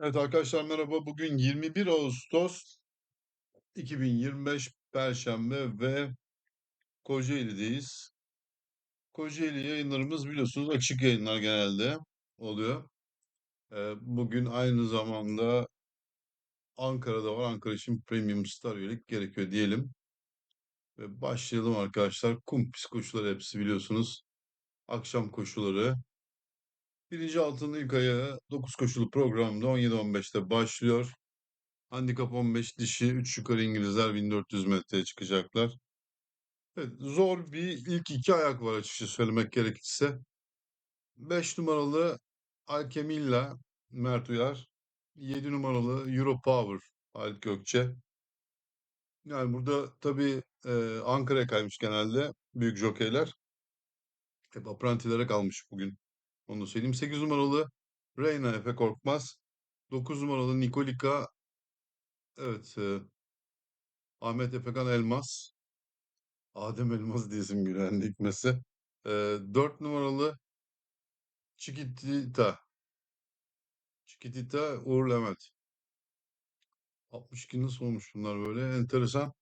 Evet arkadaşlar merhaba. Bugün 21 Ağustos 2025 Perşembe ve Kocaeli'deyiz. Kocaeli yayınlarımız biliyorsunuz açık yayınlar genelde oluyor. Ee, bugün aynı zamanda Ankara'da var. Ankara için Premium Star üyelik gerekiyor diyelim. Ve başlayalım arkadaşlar. Kum pis koşuları hepsi biliyorsunuz. Akşam koşuları. Birinci altının ilk ayağı 9 koşulu programda 17-15'te başlıyor. Handikap 15 dişi 3 yukarı İngilizler 1400 metreye çıkacaklar. Evet, zor bir ilk iki ayak var açıkça söylemek gerekirse. 5 numaralı Alkemilla Mert Uyar. 7 numaralı Euro Power Halit Gökçe. Yani burada tabii e, Ankara'ya kaymış genelde büyük jokeyler. Hep aprantilere kalmış bugün. Onu söyleyeyim. 8 numaralı Reyna Efe Korkmaz. 9 numaralı Nikolika evet e, Ahmet Efekan Elmas. Adem Elmas diyesim Gülen Dikmesi. E, 4 numaralı Chiquitita. Chiquitita Uğur Levent. 62 nasıl olmuş bunlar böyle? Enteresan.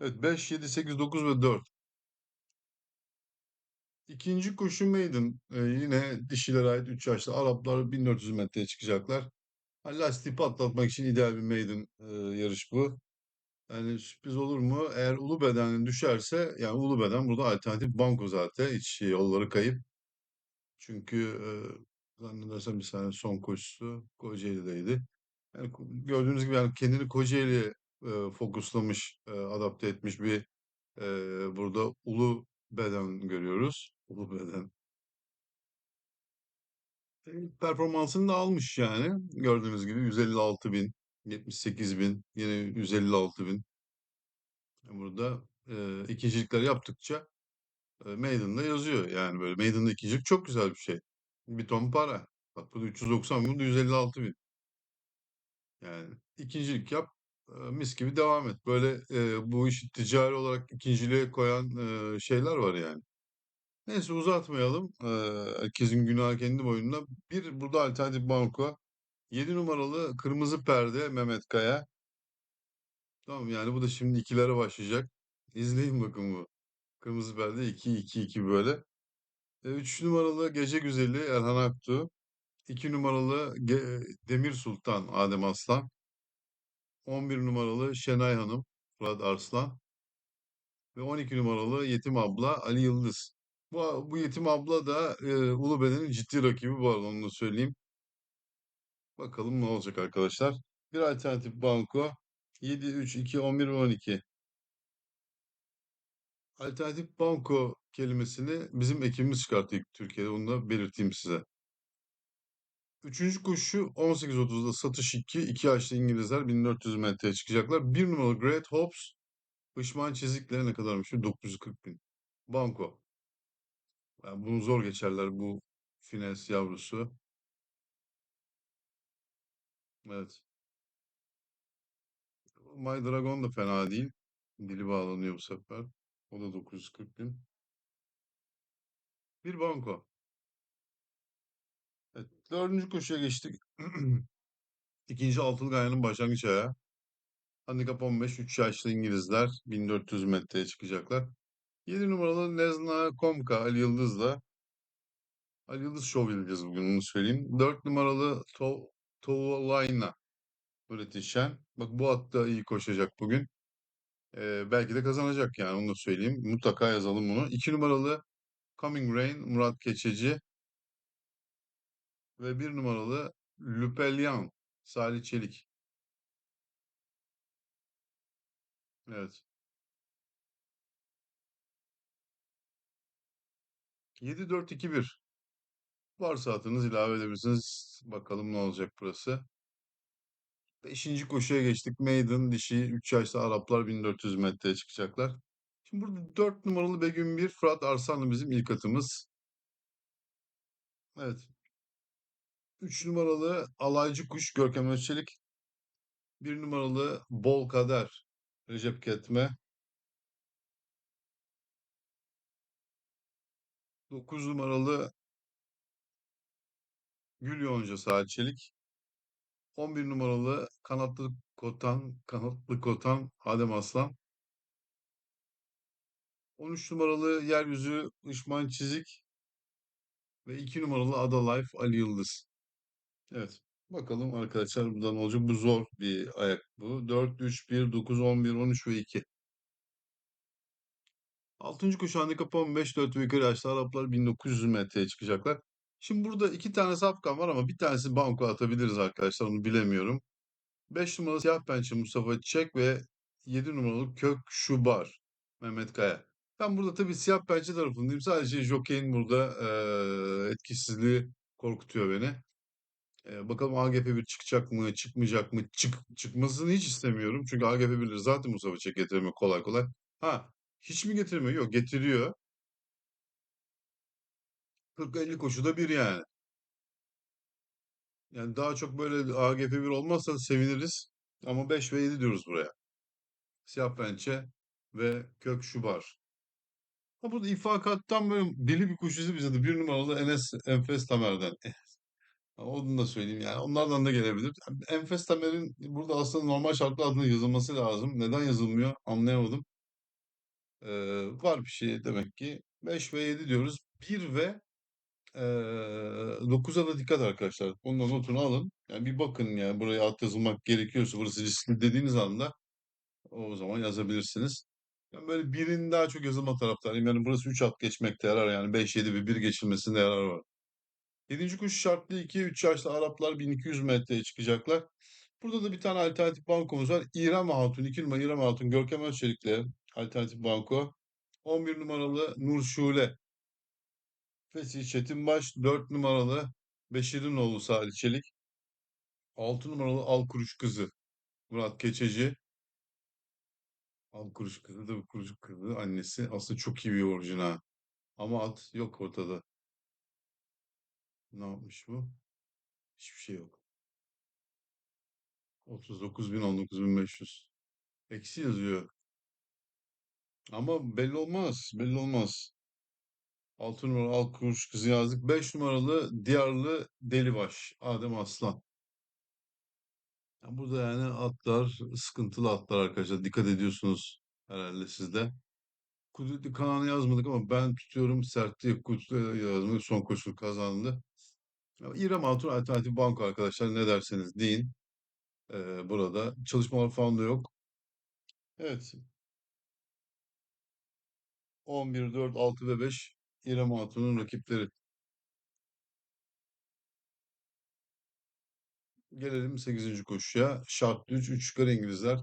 Evet 5, 7, 8, 9 ve 4. İkinci koşu maiden. Ee, yine dişilere ait 3 yaşlı Araplar 1400 metreye çıkacaklar. Ha, Lastiği patlatmak için ideal bir maiden e, yarış bu. Yani sürpriz olur mu? Eğer ulu beden düşerse yani ulu beden burada alternatif banko zaten. Hiç yolları kayıp. Çünkü e, zannedersem bir saniye son koşusu Kocaeli'deydi. Yani gördüğünüz gibi yani kendini Kocaeli'ye e, fokuslamış, e, adapte etmiş bir e, burada ulu beden görüyoruz. Ulu beden. Performansını da almış yani. Gördüğünüz gibi 156 bin, 78 bin, yine 156 bin. Burada e, ikincilikler yaptıkça e, Maiden'da yazıyor. Yani böyle Maiden'da ikincilik çok güzel bir şey. Bir ton para. Bak burada 390 bin, burada 156 bin. Yani ikincilik yap, e, mis gibi devam et. Böyle e, bu işi ticari olarak ikinciliğe koyan e, şeyler var yani. Neyse uzatmayalım. E, herkesin günahı kendi boynuna. Bir burada alternatif banko. 7 numaralı kırmızı perde Mehmet Kaya. Tamam yani bu da şimdi ikilere başlayacak. İzleyin bakın bu. Kırmızı perde 2-2-2 böyle. E, 3 numaralı Gece Güzeli Erhan Aktu. 2 numaralı Ge- Demir Sultan Adem Aslan. 11 numaralı Şenay Hanım Fırat Arslan. ve 12 numaralı Yetim Abla Ali Yıldız. Bu, bu Yetim Abla da e, Ulubeden'in ciddi rakibi bu arada onu da söyleyeyim. Bakalım ne olacak arkadaşlar. Bir alternatif banko 7, 3, 2, 11 ve 12. Alternatif banko kelimesini bizim ekibimiz çıkarttı Türkiye'de. Onu da belirteyim size. Üçüncü koşu 18.30'da satış 2. 2 yaşlı İngilizler 1400 metreye çıkacaklar. Bir numaralı Great Hopes Pişman çizikleri ne kadarmış? 940 bin. Banko. Yani bunu zor geçerler bu Fines yavrusu. Evet. My Dragon da fena değil. Dili bağlanıyor bu sefer. O da 940 bin. Bir banko. Evet. Dördüncü koşuya geçtik. İkinci altılı gayanın başlangıç ayağı. Handikap 15. 3 yaşlı İngilizler 1400 metreye çıkacaklar. 7 numaralı Nezna Komka Ali Yıldız'la Ali Yıldız şov yapacağız bugün onu söyleyeyim. 4 numaralı to Tovalayna üretişen. Bak bu at da iyi koşacak bugün. Ee, belki de kazanacak yani onu da söyleyeyim. Mutlaka yazalım bunu. 2 numaralı Coming Rain Murat Keçeci ve 1 numaralı Lupelyan Salih Çelik. Evet. 7-4-2-1. Varsa atınız ilave edebilirsiniz. Bakalım ne olacak burası. Beşinci koşuya geçtik. Maiden dişi 3 yaşlı Araplar 1400 metreye çıkacaklar. Şimdi burada 4 numaralı Begüm 1 Fırat Arslanlı bizim ilk atımız. Evet. 3 numaralı Alaycı Kuş Görkem Özçelik. 1 numaralı Bol Kader Recep Ketme. 9 numaralı Gül Yonca Salih Çelik. 11 numaralı kanatlı kotan, kanatlı kotan Adem Aslan. 13 numaralı yeryüzü Işman Çizik ve 2 numaralı Ada Life Ali Yıldız. Evet. Bakalım arkadaşlar buradan olacak. Bu zor bir ayak bu. 4, 3, 1, 9, 11, 13 ve 2. Altıncı koşu handikap 15, 4 ve yukarı yaşlı Araplar 1900 metreye çıkacaklar. Şimdi burada iki tane safkan var ama bir tanesi banko atabiliriz arkadaşlar onu bilemiyorum. 5 numaralı siyah pençe Mustafa Çiçek ve 7 numaralı kök şubar Mehmet Kaya. Ben burada tabii siyah pençe tarafındayım. Sadece jockey'in burada eee, etkisizliği korkutuyor beni. Eee, bakalım AGP1 çıkacak mı, çıkmayacak mı? Çık, çıkmasını hiç istemiyorum. Çünkü AGP1'leri zaten Mustafa Çiçek getiremiyor kolay kolay. Ha, hiç mi getirmiyor? Yok, getiriyor. 40-50 koşuda bir yani. Yani daha çok böyle AGP1 olmazsa seviniriz. Ama 5 ve 7 diyoruz buraya. Siyah pençe ve kök şubar. Ha burada ifakattan böyle deli bir kuş bize de bir numaralı Enes Enfes Tamer'den. Onu da söyleyeyim yani. Onlardan da gelebilir. Enfes Tamer'in burada aslında normal şartlar altında yazılması lazım. Neden yazılmıyor anlayamadım. Ee, var bir şey demek ki. 5 ve 7 diyoruz. 1 ve ee, 9'a da dikkat arkadaşlar. Onun da notunu alın. Yani bir bakın yani buraya alt yazılmak gerekiyorsa burası riskli dediğiniz anda o zaman yazabilirsiniz. Ben böyle birinin daha çok yazılma taraftarıyım. Yani burası 3 at geçmekte yarar yani 5-7 bir 1 geçilmesinde yarar var. 7. kuş şartlı 2 3 yaşlı Araplar 1200 metreye çıkacaklar. Burada da bir tane alternatif bankomuz var. İrem Hatun 2 numara İrem Hatun Görkem Özçelik'le alternatif banko. 11 numaralı Nur Şule Fesih Çetinbaş 4 numaralı Beşir'in Salih Çelik. 6 numaralı Al Kuruş Kızı Murat Keçeci. Al Kuruş Kızı da bu Kuruş Kızı annesi. Aslında çok iyi bir orijinal. Ama at yok ortada. Ne yapmış bu? Hiçbir şey yok. 39 bin 19 bin 500. Eksi yazıyor. Ama belli olmaz. Belli olmaz. 6 numaralı Al Kuruş Kızı yazdık. 5 numaralı Diyarlı Delibaş Adem Aslan. Ya burada yani atlar sıkıntılı atlar arkadaşlar. Dikkat ediyorsunuz herhalde siz de. Kudretli Kanan'ı yazmadık ama ben tutuyorum sertliği Kudretli yazmayı son koşul kazandı. İrem Hatun Alternatif Banko arkadaşlar ne derseniz deyin. Ee, burada çalışmalar falan da yok. Evet 11, 4, 6 ve 5 İrem Hatun'un rakipleri. Gelelim 8. koşuya. Şartlı 3, 3 yukarı İngilizler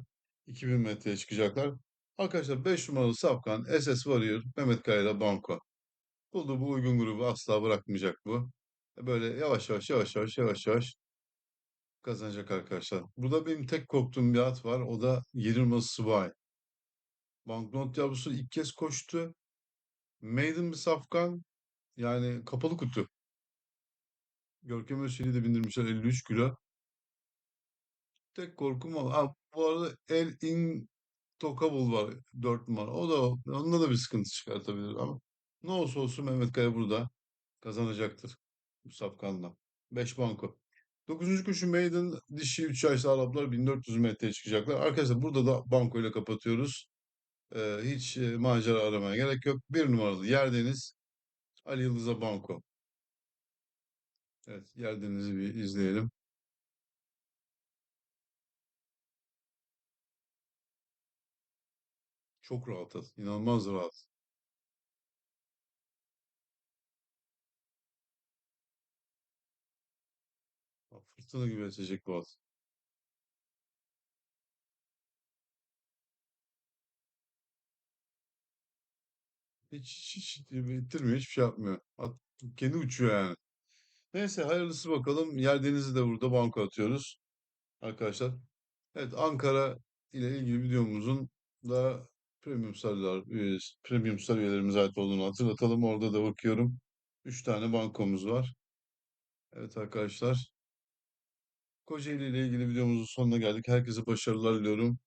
2000 metreye çıkacaklar. Arkadaşlar 5 numaralı Safkan, SS Warrior, Mehmet Kaya'yla Banko. Bulduğu bu uygun grubu asla bırakmayacak bu. Böyle yavaş yavaş yavaş yavaş yavaş yavaş kazanacak arkadaşlar. Burada benim tek korktuğum bir at var. O da 7 numaralı Sway. Banknot yavrusu ilk kez koştu. Maiden bir safkan. Yani kapalı kutu. Görkem Özçelik'i de bindirmişler 53 kilo. Tek korkum o. Ha, bu arada El Intocable var 4 numara. O da onunla da bir sıkıntı çıkartabilir ama ne olsa olsun Mehmet Kaya burada kazanacaktır bu safkanla. 5 banko. 9. koşu Maiden dişi 3 yaşlı Araplar 1400 metreye çıkacaklar. Arkadaşlar burada da banko ile kapatıyoruz. Hiç e, macera aramaya gerek yok. Bir numaralı Yerdeniz Ali Yıldız'a banko. Evet Yerdeniz'i bir izleyelim. Çok rahat at. İnanılmaz rahat. Fırtına gibi esecek bu at. Hiç, hiç, hiç ittirmiyor. Hiçbir şey yapmıyor. At kendi uçuyor yani. Neyse hayırlısı bakalım. Yerdeniz'i de burada banko atıyoruz. Arkadaşlar. Evet Ankara ile ilgili videomuzun da Premium üyesi, Premium Star üyelerimize ait olduğunu hatırlatalım. Orada da bakıyorum. 3 tane bankomuz var. Evet arkadaşlar. Kocaeli ile ilgili videomuzun sonuna geldik. Herkese başarılar diliyorum.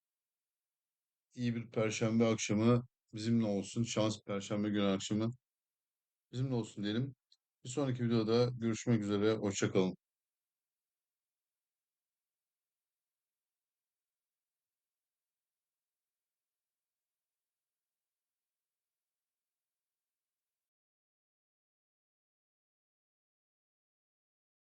İyi bir perşembe akşamı bizimle olsun. Şans perşembe günü akşamı bizimle olsun diyelim. Bir sonraki videoda görüşmek üzere. Hoşça kalın.